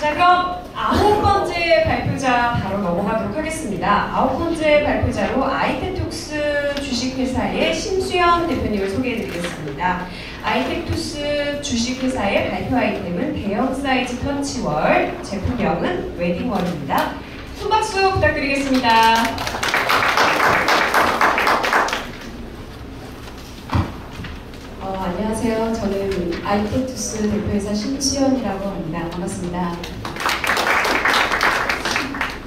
자 그럼 아홉 번째 발표자 바로 넘어가도록 하겠습니다. 아홉 번째 발표자로 아이테톡스 주식회사의 심수연 대표님을 소개해드리겠습니다. 아이텍투스 주식회사의 발표 아이템은 대형 사이즈 터치월, 제품명은 웨딩월입니다. 손박수 부탁드리겠습니다. 어, 안녕하세요. 저는 아이텍투스 대표이사 심수연이라고 합니다. 반갑습니다.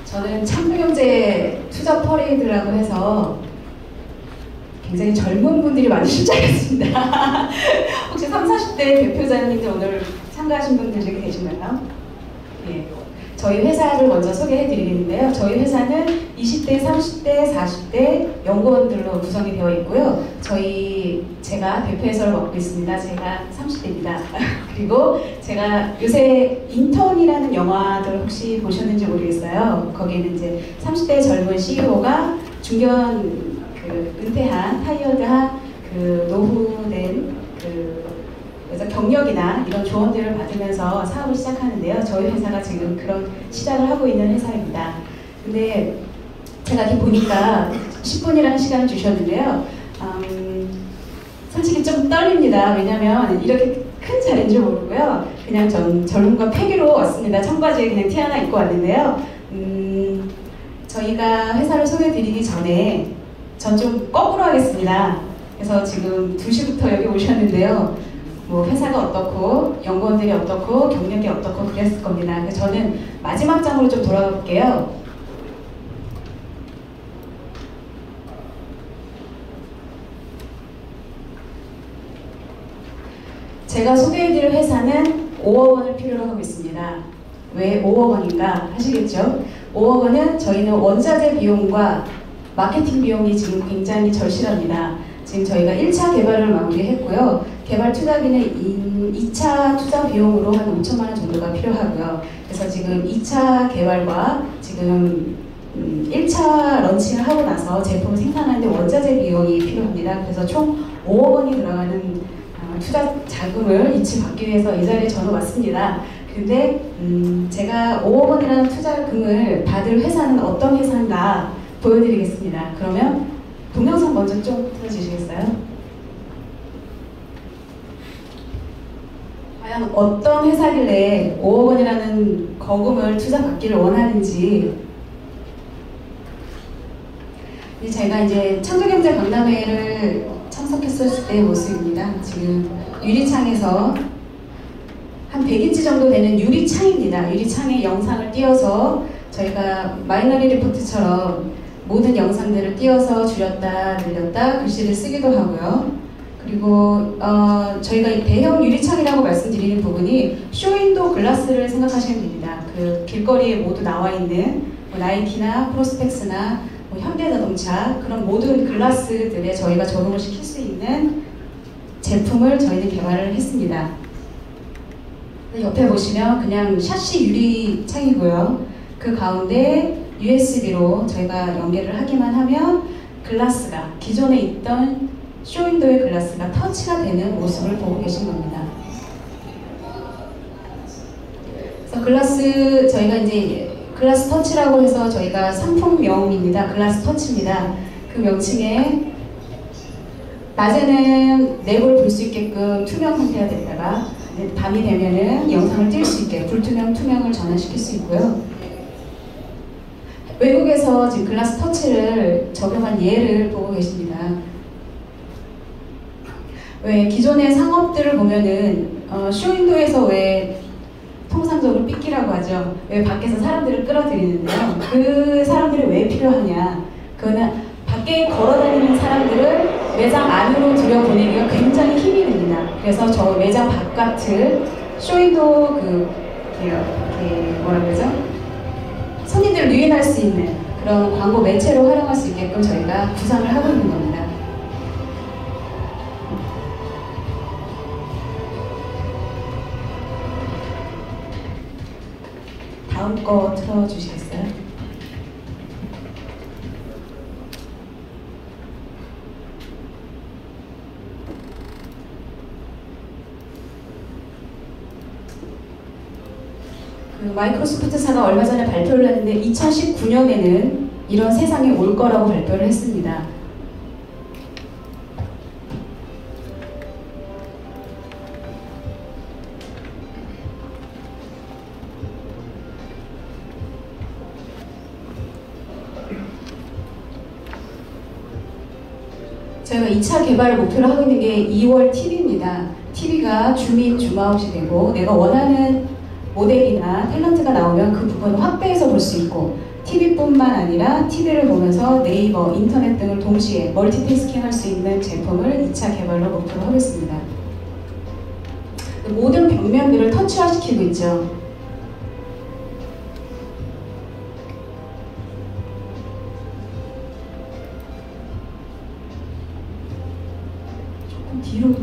저는 참부경제 투자 퍼레이드라고 해서 굉장히 젊은 분들이 많으실 줄 알았습니다. 혹시 30, 40대 대표자님들 오늘 참가하신 분들 중에 계신가요? 예. 저희 회사를 먼저 소개해 드리겠는데요. 저희 회사는 20대, 30대, 40대 연구원들로 구성이 되어 있고요. 저희 제가 대표해서를 맡고 있습니다. 제가 30대입니다. 그리고 제가 요새 인턴이라는 영화들 혹시 보셨는지 모르겠어요. 거기는 이제 30대 젊은 CEO가 중견 그 은퇴한 타이어드한 그 그래서 경력이나 이런 조언들을 받으면서 사업을 시작하는데요. 저희 회사가 지금 그런 시작을 하고 있는 회사입니다. 근데 제가 이렇게 보니까 10분이라는 시간을 주셨는데요. 음, 솔직히 좀 떨립니다. 왜냐면 이렇게 큰 자리인 줄 모르고요. 그냥 전 젊음과 패기로 왔습니다. 청바지에 그냥 티 하나 입고 왔는데요. 음, 저희가 회사를 소개드리기 전에 전 좀 거꾸로 하겠습니다. 그래서 지금 2시부터 여기 오셨는데요. 뭐 회사가 어떻고 연구원들이 어떻고 경력이 어떻고 그랬을 겁니다. 그래서 저는 마지막 장으로 좀 돌아가 볼게요. 제가 소개해드릴 회사는 5억 원을 필요로 하고 있습니다. 왜 5억 원인가 하시겠죠? 5억 원은 저희는 원자재 비용과 마케팅 비용이 지금 굉장히 절실합니다. 지금 저희가 1차 개발을 마무리했고요. 개발 투자비는 2차 투자 비용으로 한 5천만 원 정도가 필요하고요. 그래서 지금 2차 개발과 지금 1차 음, 런칭을 하고 나서 제품을 생산하는데 원자재 비용이 필요합니다. 그래서 총 5억 원이 들어가는 어, 투자 자금을 이치받기 위해서 이 자리에 저는 왔습니다. 근데 음 제가 5억 원이라는 투자금을 받을 회사는 어떤 회사인가 보여드리겠습니다. 그러면 동영상 먼저 좀 틀어주시겠어요? 과연 어떤 회사길래 5억 원이라는 거금을 투자받기를 원하는지 제가 이제 창조경제 박람회를 참석했을 때 모습입니다. 지금 유리창에서 한 100인치 정도 되는 유리창입니다. 유리창에 영상을 띄워서 저희가 마이너리 리포트처럼 모든 영상들을 띄워서 줄였다 늘렸다 글씨를 쓰기도 하고요. 그리고 어, 저희가 대형 유리창이라고 말씀드리는 부분이 쇼윈도 글라스를 생각하시면 됩니다. 그 길거리에 모두 나와 있는 뭐 나이키나 프로스펙스나 뭐 현대자동차 그런 모든 글라스들에 저희가 적용을 시킬 수 있는 제품을 저희는 개발을 했습니다. 옆에 보시면 그냥 샤시 유리창이고요. 그 가운데 USB로 저희가 연결을 하기만 하면 글라스가 기존에 있던 쇼윈도의 글라스가 터치가 되는 모습을 보고 계신 겁니다. 그래서 글라스 저희가 이제 글라스 터치라고 해서 저희가 상품명입니다. 글라스 터치입니다. 그 명칭에 낮에는 내부를 볼 수 있게끔 투명 상태가 됐다가 밤이 되면은 영상을 뛸수 있게 불투명 투명을 전환시킬 수 있고요. 외국에서 지금 글라스 터치를 적용한 예를 보고 계십니다. 왜 기존의 상업들을 보면은 어, 쇼윈도에서 왜 통상적으로 삐끼라고 하죠. 왜 밖에서 사람들을 끌어들이는데요. 그 사람들이 왜 필요하냐. 그거는 밖에 걸어다니는 사람들을 매장 안으로 들여보내기가 굉장히 힘이 듭니다. 그래서 저 매장 바깥을 쇼윈도 그, 그 뭐라 그러죠? 유인할 수 있는 그런 광고 매체로 활용할 수 있게끔 저희가 구상을 하고 있는 겁니다. 다음 거 틀어주시겠어요? 그 마이크로소프트사가 얼마 전에 발표를 했는데 2019년에는 이런 세상이 올 거라고 발표를 했습니다. 저희가 2차 개발을 목표로 하고 있는 게 2월 TV입니다. TV가 줌인, 줌아웃이 되고 내가 원하는 모델이나 탤런트가 나오면 그 부분을 확대해서 볼 수 있고 TV뿐만 아니라 TV를 보면서 네이버, 인터넷 등을 동시에 멀티태스킹 할 수 있는 제품을 2차 개발로 목표로 하겠습니다. 모든 벽면들을 터치화시키고 있죠. 뒤로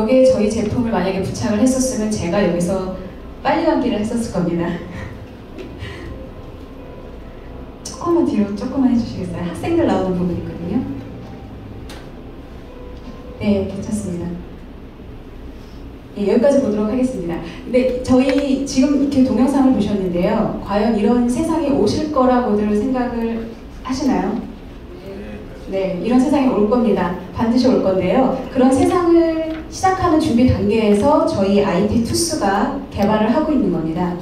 여기에 저희 제품을 만약에 부착을 했었으면 제가 여기서 빨리 감기를 했었을 겁니다. 조금만 뒤로 조금만 해주시겠어요? 학생들 나오는 부분 있거든요. 네, 괜찮습니다. 예, 여기까지 보도록 하겠습니다. 근데 저희 지금 이렇게 동영상을 보셨는데요. 과연 이런 세상이 오실 거라고들 생각을 하시나요? 네, 이런 세상이 올 겁니다. 반드시 올 건데요. 그런 세상을 시작하는 준비 단계에서 저희 IT 투스가 개발을 하고 있는 겁니다.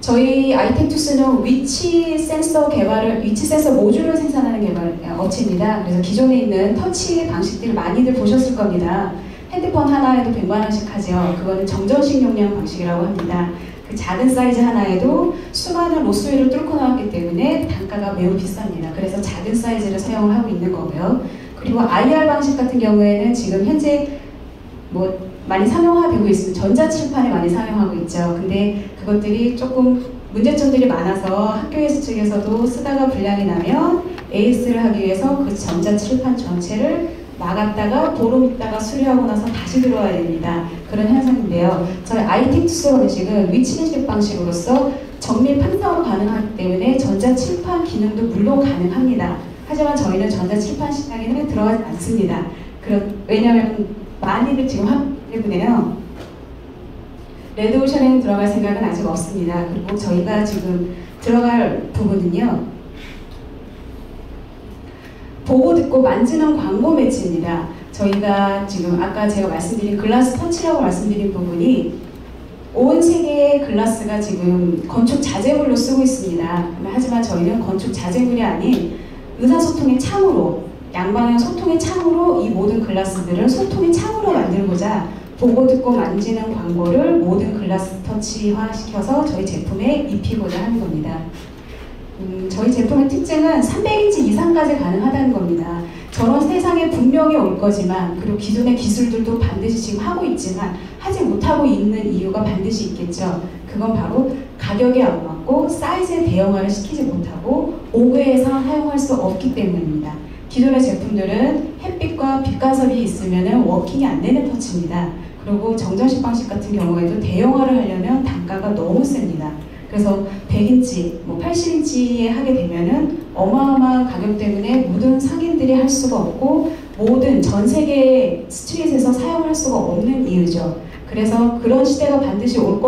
저희 아이텍투스는 위치 센서 개발을 위치 센서 모듈을 생산하는 개발 어, 업체입니다. 그래서 기존에 있는 터치 방식들 많이들 보셨을 겁니다. 핸드폰 하나에도 100만 원씩 하죠. 그거는 정전식 용량 방식이라고 합니다. 그 작은 사이즈 하나에도 수많은 로스웨이를 뚫고 나왔기 때문에 단가가 매우 비쌉니다. 그래서 작은 사이즈를 사용을 하고 있는 거고요. 그리고 IR 방식 같은 경우에는 지금 현재 뭐 많이 상용화되고 있습니다. 전자칠판에 많이 사용하고 있죠. 근데 그것들이 조금 문제점들이 많아서 학교에서 측에서도 쓰다가 불량이 나면 AS를 하기 위해서 그 전자칠판 전체를 나갔다가 보름 있다가 수리하고 나서 다시 들어와야 됩니다. 그런 현상인데요. 저희 IT 투스 방식은 위치 인식 방식으로서 정밀 판상으로 가능하기 때문에 전자 칠판 기능도 물론 가능합니다. 하지만 저희는 전자 칠판 시장에는 들어가지 않습니다. 왜냐하면 많이들 지금 때문에요. 레드오션에는 들어갈 생각은 아직 없습니다. 그리고 저희가 지금 들어갈 부분은요. 보고 듣고 만지는 광고 매치입니다. 저희가 지금 아까 제가 말씀드린 글라스 터치라고 말씀드린 부분이 온 세계의 글라스가 지금 건축 자재물로 쓰고 있습니다. 하지만 저희는 건축 자재물이 아닌 의사소통의 창으로 양방향 소통의 창으로 이 모든 글라스들을 소통의 창으로 만들고자 보고 듣고 만지는 광고를 모든 글라스 터치화 시켜서 저희 제품에 입히고자 하는 겁니다. 음, 저희 제품의 특징은 300인치 이상까지 가능하다는 겁니다. 저런 세상에 분명히 올 거지만 그리고 기존의 기술들도 반드시 지금 하고 있지만 하지 못하고 있는 이유가 반드시 있겠죠. 그건 바로 가격에 안 맞고 사이즈에 대형화를 시키지 못하고 5괴에서 사용할 수 없기 때문입니다. 기존의 제품들은 햇빛과 빛 간섭이 있으면 워킹이 안 되는 터치입니다. 그리고 정전식 방식 같은 경우에도 대형화를 하려면 단가가 너무 셉니다. 그래서 100인치, 뭐 80인치에 하게 되면은 어마어마한 가격 때문에 모든 상인들이 할 수가 없고 모든 전 세계 스트릿에서 사용할 수가 없는 이유죠. 그래서 그런 시대가 반드시 올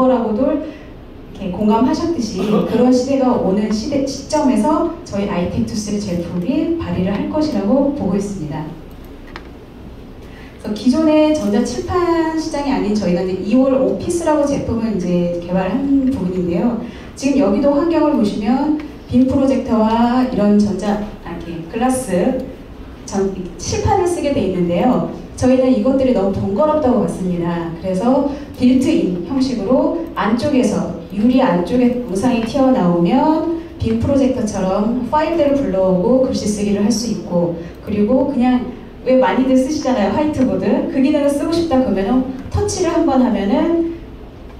이렇게 공감하셨듯이 그런 시대가 오는 시대, 시점에서 저희 아이텍투스 제품이 발휘를 할 것이라고 보고 있습니다. 그래서 기존의 전자 칠판 시장이 아닌 저희가 이제 2월 오피스라고 제품을 이제 개발한 부분인데요. 지금 여기도 환경을 보시면 빔 프로젝터와 이런 전자, 아, 이렇게 글라스 전, 칠판을 쓰게 돼 있는데요. 저희는 이것들이 너무 번거롭다고 봤습니다. 그래서 빌트인 형식으로 안쪽에서 유리 안쪽에 영상이 튀어나오면 빔 프로젝터처럼 파일들을 불러오고 글씨 쓰기를 할 수 있고 그리고 그냥 왜 많이들 쓰시잖아요 화이트보드 그 기능을 쓰고 싶다 그러면은 터치를 한 번 하면은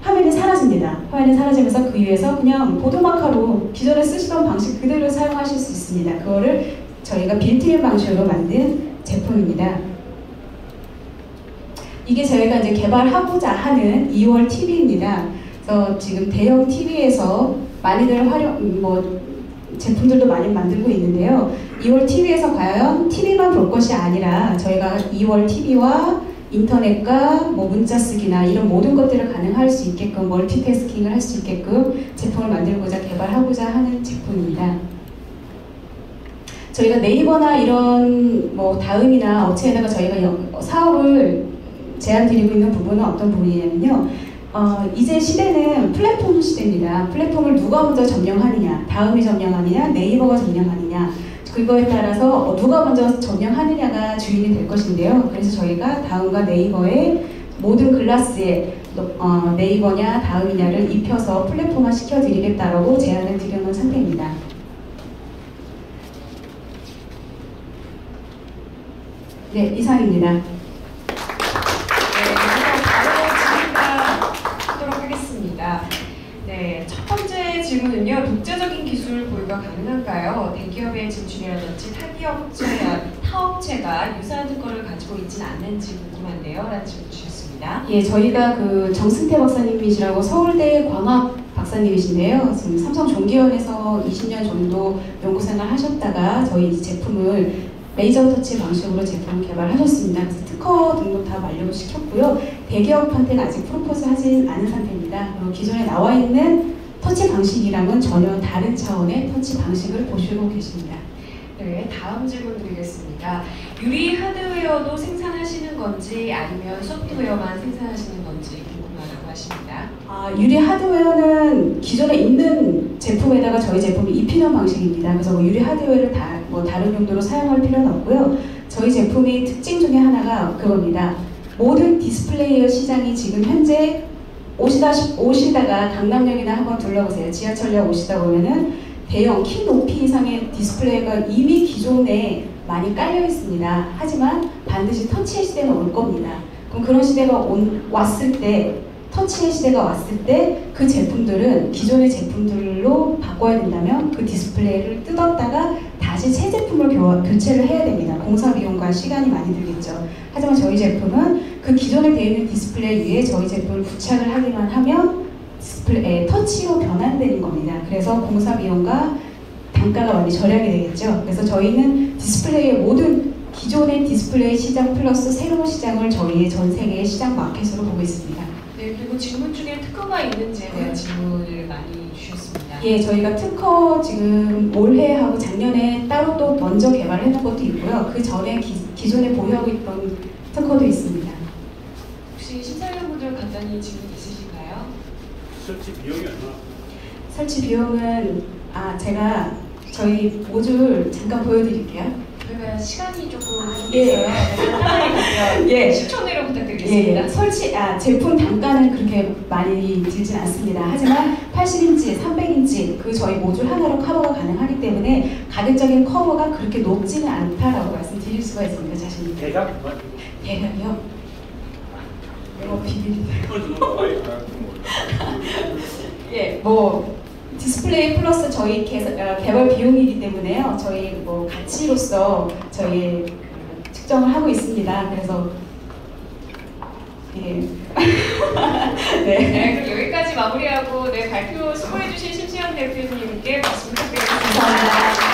화면이 사라집니다. 화면이 사라지면서 그 위에서 그냥 보드마카로 기존에 쓰시던 방식 그대로 사용하실 수 있습니다. 그거를 저희가 빌트인 방식으로 만든 제품입니다. 이게 저희가 이제 개발하고자 하는 2월 TV입니다. 그래서 지금 대형 TV에서 많이들 활용, 뭐, 제품들도 많이 만들고 있는데요. 2월 TV에서 과연 TV만 볼 것이 아니라 저희가 2월 TV와 인터넷과 뭐 문자 쓰기나 이런 모든 것들을 가능할 수 있게끔 멀티태스킹을 할 수 있게끔 제품을 만들고자 개발하고자 하는 제품입니다. 저희가 네이버나 이런 뭐 다음이나 업체에다가 저희가 영- 사업을 제안 드리고 있는 부분은 어떤 부분이냐면요. 어, 이제 시대는 플랫폼 시대입니다. 플랫폼을 누가 먼저 점령하느냐, 다음이 점령하느냐, 네이버가 점령하느냐, 그거에 따라서 어, 누가 먼저 점령하느냐가 주인이 될 것인데요. 그래서 저희가 다음과 네이버의 모든 글라스에 어, 네이버냐 다음이냐를 입혀서 플랫폼화 시켜드리겠다라고 제안을 드려놓은 상태입니다. 네, 이상입니다. 질문은요. 독자적인 기술 보유가 가능한가요? 대기업의 진출이라든지 타기업체, 타업체가 유사한 특허를 가지고 있지는 않는지 궁금한데요. 라는 질문 주셨습니다. 예, 저희가 그 정승태 박사님이시라고 서울대 광학 박사님이신데요. 지금 삼성 종기원에서 20년 정도 연구생활 하셨다가 저희 이 제품을 레이저 터치 방식으로 제품을 개발하셨습니다. 특허 등록 다 완료를 시켰고요. 대기업한테는 아직 프로포즈 하진 않은 상태입니다. 기존에 나와 있는 터치 방식이랑은 전혀 다른 차원의 터치 방식을 보시고 계십니다. 네, 다음 질문 드리겠습니다. 유리 하드웨어도 생산하시는 건지 아니면 소프트웨어만 생산하시는 건지 궁금하다고 하십니다. 아, 유리 하드웨어는 기존에 있는 제품에다가 저희 제품을 입히는 방식입니다. 그래서 뭐 유리 하드웨어를 다, 뭐 다른 용도로 사용할 필요는 없고요. 저희 제품의 특징 중에 하나가 그겁니다. 모든 디스플레이어 시장이 지금 현재 오시다, 오시다가 강남역이나 한번 둘러보세요. 지하철역 오시다 보면은 대형 키 높이 이상의 디스플레이가 이미 기존에 많이 깔려 있습니다. 하지만 반드시 터치의 시대는 올 겁니다. 그럼 그런 시대가 온, 왔을 때 터치의 시대가 왔을 때 그 제품들은 기존의 제품들로 바꿔야 된다면 그 디스플레이를 뜯었다가 다시 새 제품을 교, 교체를 해야 됩니다. 공사 비용과 시간이 많이 들겠죠. 하지만 저희 제품은 그 기존에 되어 있는 디스플레이 위에 저희 제품을 부착을 하기만 하면 디스플레이 터치로 변환되는 겁니다. 그래서 공사 비용과 단가가 많이 절약이 되겠죠. 그래서 저희는 디스플레이의 모든 기존의 디스플레이 시장 플러스 새로운 시장을 저희의 전 세계의 시장 마켓으로 보고 있습니다. 네, 그리고 질문 중에 특허가 있는지에 대한 질문을 많이. 예, 저희가 특허 지금 올해하고 작년에 따로 또 먼저 개발해 놓은 것도 있고요. 그 전에 기, 기존에 보유하고 있던 특허도 있습니다. 혹시 심사위원분들 간단히 질문 있으신가요? 설치 비용이 얼마? 설치 비용은 아 제가 저희 모듈 잠깐 보여드릴게요. 저희가 시간이 조금 예. 있어요. 간단하게 예. 10초 내로 예, 부탁드리겠습니다. 예. 설치 아 제품 단가는 그렇게 많이 들진 않습니다. 하지만 80인치, 300인치 그 저희 모듈 하나로 커버가 가능하기 때문에 가격적인 커버가 그렇게 높지는 않다라고 말씀드릴 수가 있습니다. 자신 있게. 대략? 대략이요. 이거 몰라. 예, 뭐 디스플레이 플러스 저희 개, 어, 개발 비용이기 때문에요. 저희 뭐 가치로서 저희 그 측정을 하고 있습니다. 그래서 예. 네. 네, 그럼 여기까지 마무리하고 네, 발표 수고해주신 심시현 대표님께 말씀 부탁드리겠습니다. 감사합니다.